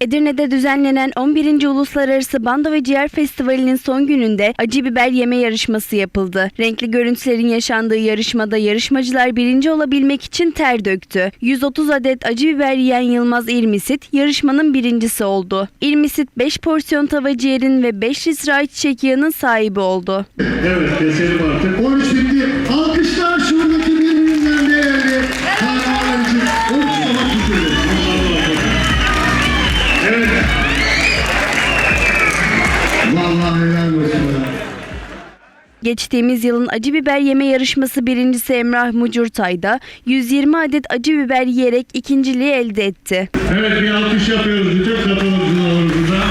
Edirne'de düzenlenen 11. Uluslararası Bando ve Ciğer Festivali'nin son gününde acı biber yeme yarışması yapıldı. Renkli görüntülerin yaşandığı yarışmada yarışmacılar birinci olabilmek için ter döktü. 130 adet acı biber yiyen Yılmaz İrmisit yarışmanın birincisi oldu. İrmisit 5 porsiyon tava ciğerin ve 5 litre ayçiçek yağının sahibi oldu. Evet keselim artık. 13 Geçtiğimiz yılın acı biber yeme yarışması birincisi Emrah Mucurtay da 120 adet acı biber yiyerek ikinciliği elde etti. Evet bir alkış yapıyoruz bütün katılımcılarımıza.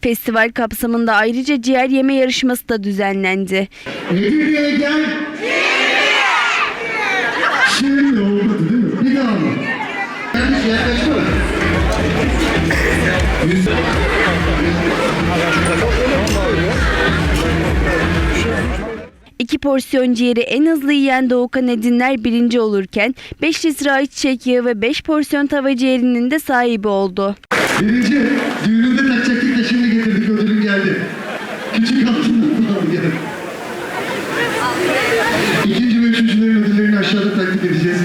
Festival kapsamında ayrıca ciğer yeme yarışması da düzenlendi. Edirne'ye gel. İki porsiyon ciğeri en hızlı yiyen Doğukan Edinler birinci olurken 5 litre ayçiçek yağı ve 5 porsiyon tava ciğerinin de sahibi oldu. Birinci, düğünümde takacaktık da şimdi getirdik ödülüm geldi. Küçük altından geldi. İkinci ve üçüncülerin ödüllerini aşağıda takdim edeceğiz.